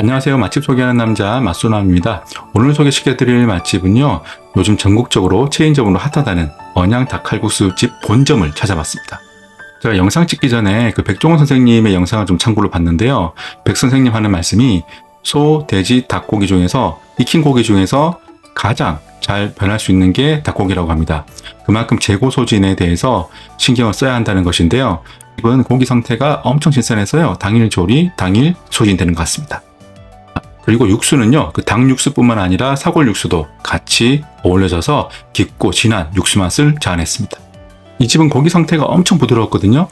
안녕하세요. 맛집 소개하는 남자 맛소남입니다. 오늘 소개시켜드릴 맛집은요. 요즘 전국적으로 체인점으로 핫하다는 언양 닭칼국수 집 본점을 찾아봤습니다. 제가 영상 찍기 전에 그 백종원 선생님의 영상을 좀 참고로 봤는데요. 백 선생님 하는 말씀이 소, 돼지, 닭고기 중에서 익힌 고기 중에서 가장 잘 변할 수 있는 게 닭고기라고 합니다. 그만큼 재고 소진에 대해서 신경을 써야 한다는 것인데요. 이번 고기 상태가 엄청 신선해서요. 당일 조리, 당일 소진되는 것 같습니다. 그리고 육수는요, 그닭 육수뿐만 아니라 사골 육수도 같이 어울려져서 깊고 진한 육수 맛을 자아냈습니다. 이 집은 고기 상태가 엄청 부드러웠거든요.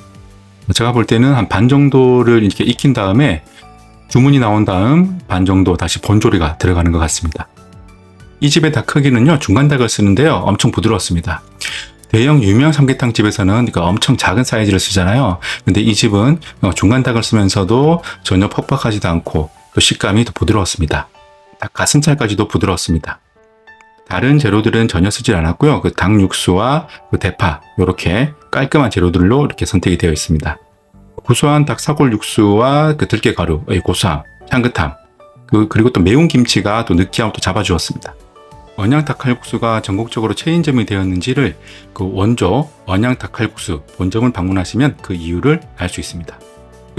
제가 볼 때는 한 반 정도를 이렇게 익힌 다음에 주문이 나온 다음 반 정도 다시 본조리가 들어가는 것 같습니다. 이 집의 닭 크기는요, 중간 닭을 쓰는데요, 엄청 부드러웠습니다. 대형 유명 삼계탕 집에서는 그러니까 엄청 작은 사이즈를 쓰잖아요. 근데 이 집은 어, 중간 닭을 쓰면서도 전혀 퍽퍽하지도 않고 또 식감이 더 부드러웠습니다. 닭 가슴살까지도 부드러웠습니다. 다른 재료들은 전혀 쓰질 않았고요. 그 닭 육수와 그 대파 이렇게 깔끔한 재료들로 이렇게 선택이 되어 있습니다. 고소한 닭 사골 육수와 그 들깨 가루의 고소함, 향긋함, 그 그리고 또 매운 김치가 또 느끼함을 또 잡아주었습니다. 언양 닭칼국수가 전국적으로 체인점이 되었는지를 그 원조 언양 닭칼국수 본점을 방문하시면 그 이유를 알 수 있습니다.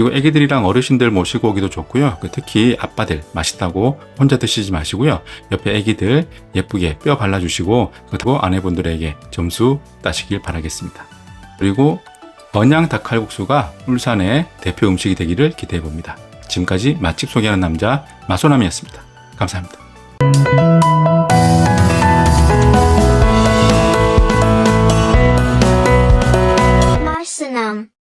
그리고 애기들이랑 어르신들 모시고 오기도 좋고요. 그 특히 아빠들 맛있다고 혼자 드시지 마시고요. 옆에 애기들 예쁘게 뼈 발라주시고 그리고 아내분들에게 점수 따시길 바라겠습니다. 그리고 언양 닭칼국수가 울산의 대표 음식이 되기를 기대해 봅니다. 지금까지 맛집 소개하는 남자 마소남이었습니다. 감사합니다.